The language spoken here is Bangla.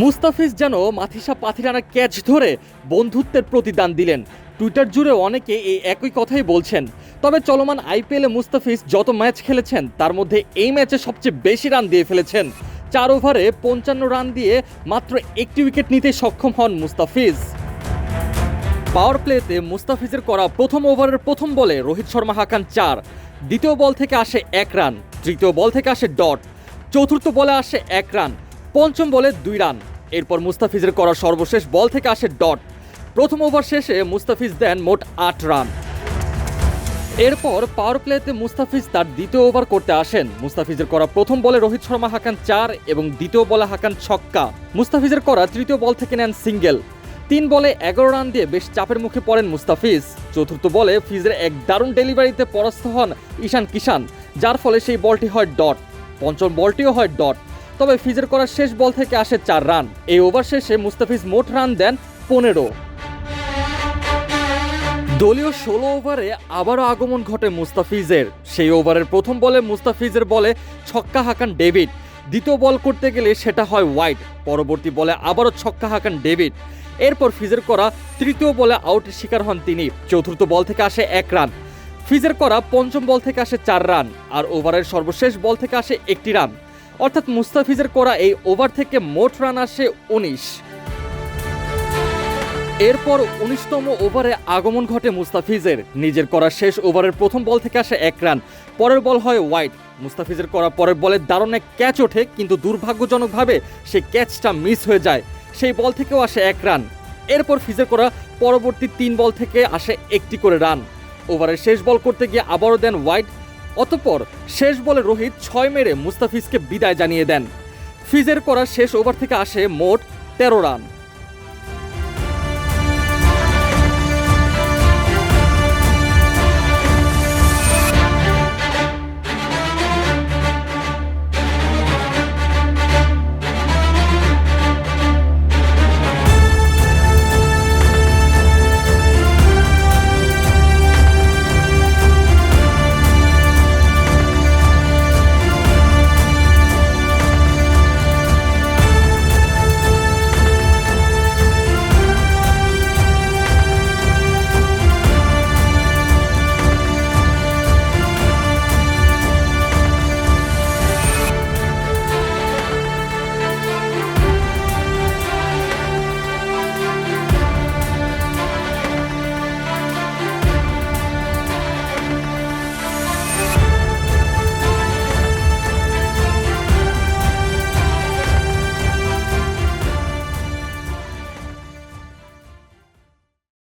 মুস্তাফিজ যেন মাথিসা পাথিরানা ক্যাচ ধরে বন্ধুত্বের প্রতিদান দিলেন। টুইটার জুড়ে অনেকে এই একই কথাই বলছেন। তবে চলমান আইপিএলে মুস্তাফিজ যত ম্যাচ খেলেছেন, তার মধ্যে এই ম্যাচে সবচেয়ে বেশি রান দিয়ে ফেলেছেন। চার ওভারে পঞ্চান্ন রান দিয়ে মাত্র একটি উইকেট নিতে সক্ষম হন মুস্তাফিজ। পাওয়ার প্লেতে মুস্তাফিজের করা প্রথম ওভারের প্রথম বলে রোহিত শর্মা হাকান চার। দ্বিতীয় বল থেকে আসে এক রান, তৃতীয় বল থেকে আসে ডট। চতুর্থ বলে আসে এক রান পঞ্চম বলে দুই রান। এরপর মুস্তাফিজের করা সর্বশেষ বল থেকে আসে ডট। প্রথম ওভার শেষে মুস্তাফিজ দেন মোট আট রান। এরপর পাওয়ার প্লেতে মুস্তাফিজ তার দ্বিতীয় ওভার করতে আসেন। মুস্তাফিজের করা প্রথম বলে রোহিত শর্মা হাকান চার এবং দ্বিতীয় বলে হাকান ছক্কা। মুস্তাফিজের করা তৃতীয় বল থেকে নেন সিঙ্গেল। তিন বলে এগারো রান দিয়ে বেশ চাপের মুখে পড়েন মুস্তাফিজ। চতুর্থ বলে ফিজের এক দারুণ ডেলিভারিতে পরাস্ত হন ঈশান কিষান যার ফলে সেই বলটি হয় ডট। পঞ্চম বলটিও হয় ডট। তবে ফিজের করা শেষ বল থেকে আসে চার রান। এই ওভার শেষে মুস্তাফিজ মোট রান দেন পনেরো। দলীয় ষোলো ওভারে আবারও আগমন ঘটে মুস্তাফিজের। সেই ওভারের প্রথম বলে মুস্তাফিজের বলে ছক্কা হাঁকান ডেভিড। দ্বিতীয় বল করতে গেলে সেটা হয় ওয়াইড। পরবর্তী বলে আবারও ছক্কা হাঁকান ডেভিড। এরপর ফিজের করা তৃতীয় বলে আউটের শিকার হন তিনি। চতুর্থ বল থেকে আসে এক রান। ফিজের করা পঞ্চম বল থেকে আসে চার রান। আর ওভারের সর্বশেষ বল থেকে আসে একটি রান। অর্থাৎ মুস্তাফিজের করা এই ওভার থেকে মোট রান আসে উনিশ। এরপর উনিশতম ওভারে আগমন ঘটে মুস্তাফিজের। নিজের করা শেষ ওভারের প্রথম বল থেকে আসে এক রান। পরের বল হয় ওয়াইড। মুস্তাফিজের করা পরের বলে দারুণ এক ক্যাচ ওঠে, কিন্তু দুর্ভাগ্যজনকভাবে সেই ক্যাচটা মিস হয়ে যায়। সেই বল থেকেও আসে এক রান। এরপর ফিজের করা পরবর্তী তিন বল থেকে আসে একটি করে রান। ওভারের শেষ বল করতে গিয়ে আবারও দেন ওয়াইড। অতঃপর শেষ বলে রোহিত ছয় মেরে মুস্তাফিজকে বিদায় জানিয়ে দেন। ফিজের করা শেষ ওভার থেকে আসে মোট তেরো রান।